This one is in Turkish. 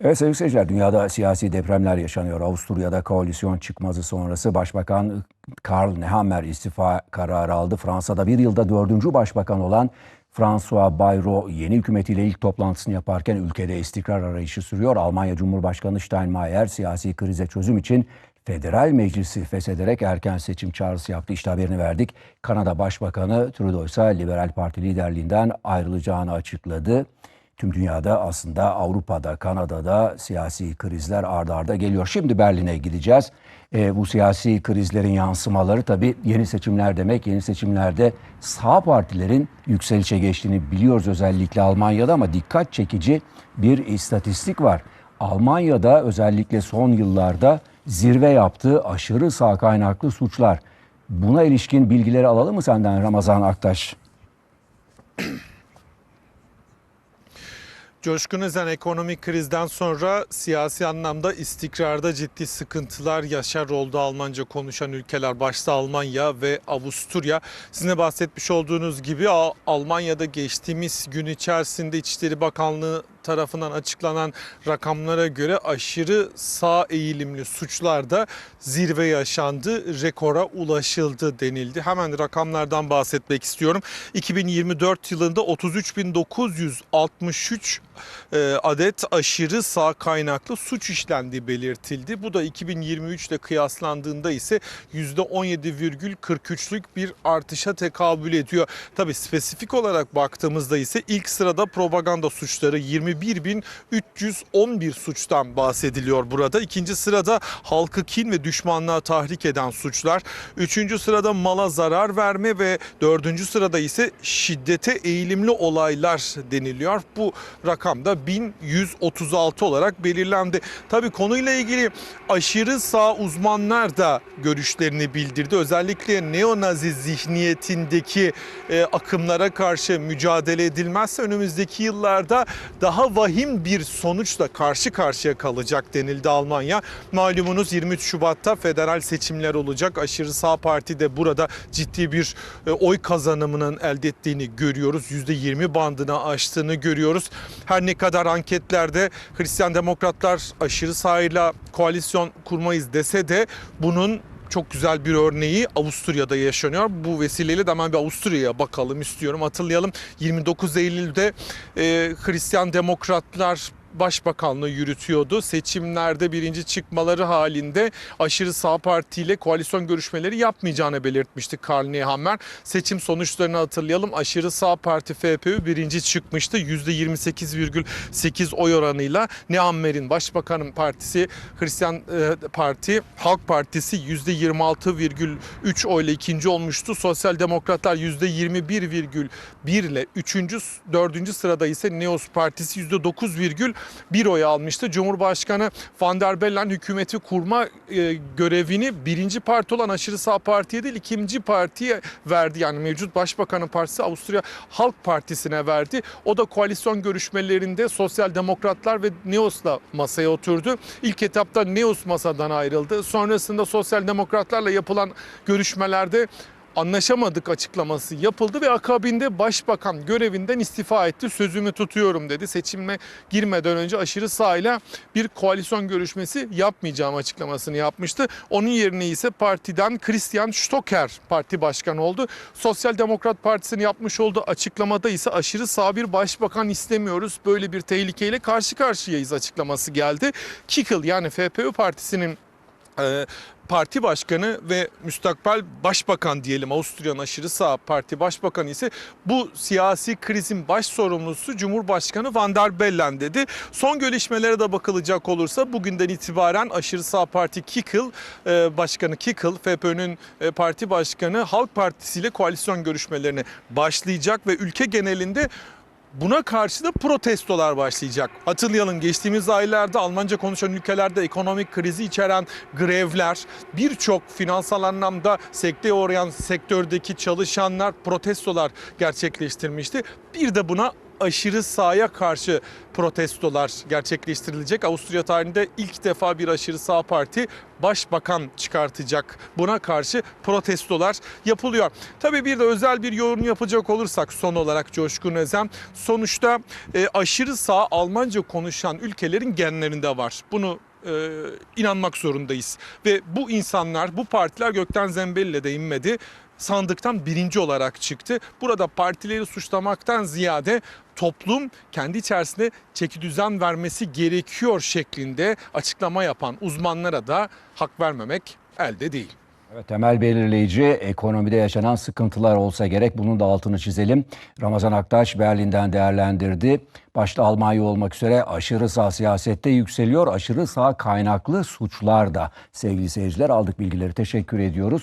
Evet sevgili seyirciler, dünyada siyasi depremler yaşanıyor. Avusturya'da koalisyon çıkmazı sonrası Başbakan Karl Nehammer istifa kararı aldı. Fransa'da bir yılda dördüncü başbakan olan François Bayrou yeni hükümetiyle ilk toplantısını yaparken ülkede istikrar arayışı sürüyor. Almanya Cumhurbaşkanı Steinmeier siyasi krize çözüm için federal meclisi feshederek erken seçim çağrısı yaptı. İşte haberini verdik. Kanada Başbakanı Trudeau ise Liberal Parti liderliğinden ayrılacağını açıkladı. Tüm dünyada aslında Avrupa'da, Kanada'da siyasi krizler ardarda arda geliyor. Şimdi Berlin'e gideceğiz. E, bu siyasi krizlerin yansımaları tabii yeni seçimler demek. Yeni seçimlerde sağ partilerin yükselişe geçtiğini biliyoruz özellikle Almanya'da ama dikkat çekici bir istatistik var. Almanya'da özellikle son yıllarda zirve yaptığı aşırı sağ kaynaklı suçlar. Buna ilişkin bilgileri alalım mı senden Ramazan Aktaş? Coşkun Özen ekonomik krizden sonra siyasi anlamda istikrarda ciddi sıkıntılar yaşar oldu Almanca konuşan ülkeler başta Almanya ve Avusturya. Sizin bahsetmiş olduğunuz gibi Al- Almanya'da geçtiğimiz gün içerisinde İçişleri Bakanlığı tarafından açıklanan rakamlara göre aşırı sağ eğilimli suçlarda zirve yaşandı, rekora ulaşıldı denildi. Hemen rakamlardan bahsetmek istiyorum. 2024 yılında 33.963 e, adet aşırı sağ kaynaklı suç işlendiği belirtildi. Bu da 2023 ile kıyaslandığında ise %17,43'lük bir artışa tekabül ediyor. Tabi spesifik olarak baktığımızda ise ilk sırada propaganda suçları 21.311 suçtan bahsediliyor burada. İkinci sırada halkı kin ve düşmanlığa tahrik eden suçlar. Üçüncü sırada mala zarar verme ve dördüncü sırada ise şiddete eğilimli olaylar deniliyor. Bu rakam da 1136 olarak belirlendi. Tabii konuyla ilgili aşırı sağ uzmanlar da görüşlerini bildirdi. Özellikle neonazi zihniyetindeki e, akımlara karşı mücadele edilmezse önümüzdeki yıllarda daha vahim bir sonuçla karşı karşıya kalacak denildi Almanya. Malumunuz 23 Şubat'ta federal seçimler olacak. Aşırı sağ parti de burada ciddi bir e, oy kazanımının elde ettiğini görüyoruz. %20 bandına aştığını görüyoruz. Her ne kadar anketlerde Hristiyan Demokratlar aşırı sağıyla koalisyon kurmayız dese de bunun çok güzel bir örneği Avusturya'da yaşanıyor. Bu vesileyle de hemen bir Avusturya'ya bakalım istiyorum. Hatırlayalım 29 Eylül'de e, Hristiyan Demokratlar başbakanlığı yürütüyordu. Seçimlerde birinci çıkmaları halinde aşırı sağ partiyle koalisyon görüşmeleri yapmayacağını belirtmişti Karl Nehammer. Seçim sonuçlarını hatırlayalım. Aşırı sağ parti FPÖ birinci çıkmıştı. %28,8 oy oranıyla Nehammer'in başbakanın partisi Hristiyan e, Parti Halk Partisi %26,3 oyla ikinci olmuştu. Sosyal Demokratlar %21,1 ile üçüncü, dördüncü sırada ise Neos Partisi %9,1 bir oy almıştı. Cumhurbaşkanı Van der Bellen hükümeti kurma e, görevini birinci parti olan aşırı sağ partiye değil ikinci partiye verdi. Yani mevcut başbakanın partisi Avusturya Halk Partisi'ne verdi. O da koalisyon görüşmelerinde sosyal demokratlar ve Neos'la masaya oturdu. İlk etapta Neos masadan ayrıldı. Sonrasında sosyal demokratlarla yapılan görüşmelerde anlaşamadık açıklaması yapıldı ve akabinde başbakan görevinden istifa etti. Sözümü tutuyorum dedi. Seçime girmeden önce aşırı sağıyla bir koalisyon görüşmesi yapmayacağım açıklamasını yapmıştı. Onun yerine ise partiden Christian Stocker parti başkanı oldu. Sosyal Demokrat Partisi'nin yapmış olduğu açıklamada ise aşırı sağ bir başbakan istemiyoruz. Böyle bir tehlikeyle karşı karşıyayız açıklaması geldi. Kickel yani FPÖ partisinin parti başkanı ve müstakbel başbakan diyelim Avusturya'nın aşırı sağ parti başbakanı ise bu siyasi krizin baş sorumlusu Cumhurbaşkanı Van der Bellen dedi. Son gelişmelere de bakılacak olursa bugünden itibaren aşırı sağ parti Kickel e, başkanı Kickel FPÖ'nün e, parti başkanı Halk Partisi ile koalisyon görüşmelerine başlayacak ve ülke genelinde Buna karşı da protestolar başlayacak. Hatırlayalım geçtiğimiz aylarda Almanca konuşan ülkelerde ekonomik krizi içeren grevler, birçok finansal anlamda sekteye uğrayan sektördeki çalışanlar protestolar gerçekleştirmişti. Bir de buna aşırı sağa karşı protestolar gerçekleştirilecek. Avusturya tarihinde ilk defa bir aşırı sağ parti başbakan çıkartacak. Buna karşı protestolar yapılıyor. Tabii bir de özel bir yorum yapacak olursak son olarak Coşkun Özem sonuçta e, aşırı sağ Almanca konuşan ülkelerin genlerinde var. Bunu e, inanmak zorundayız. Ve bu insanlar, bu partiler gökten zembelle de inmedi. Sandıktan birinci olarak çıktı. Burada partileri suçlamaktan ziyade toplum kendi içerisinde çeki düzen vermesi gerekiyor şeklinde açıklama yapan uzmanlara da hak vermemek elde değil. Evet, temel belirleyici ekonomide yaşanan sıkıntılar olsa gerek. Bunun da altını çizelim. Ramazan Aktaş Berlin'den değerlendirdi. Başta Almanya olmak üzere aşırı sağ siyasette yükseliyor. Aşırı sağ kaynaklı suçlar da. Sevgili seyirciler aldık bilgileri teşekkür ediyoruz.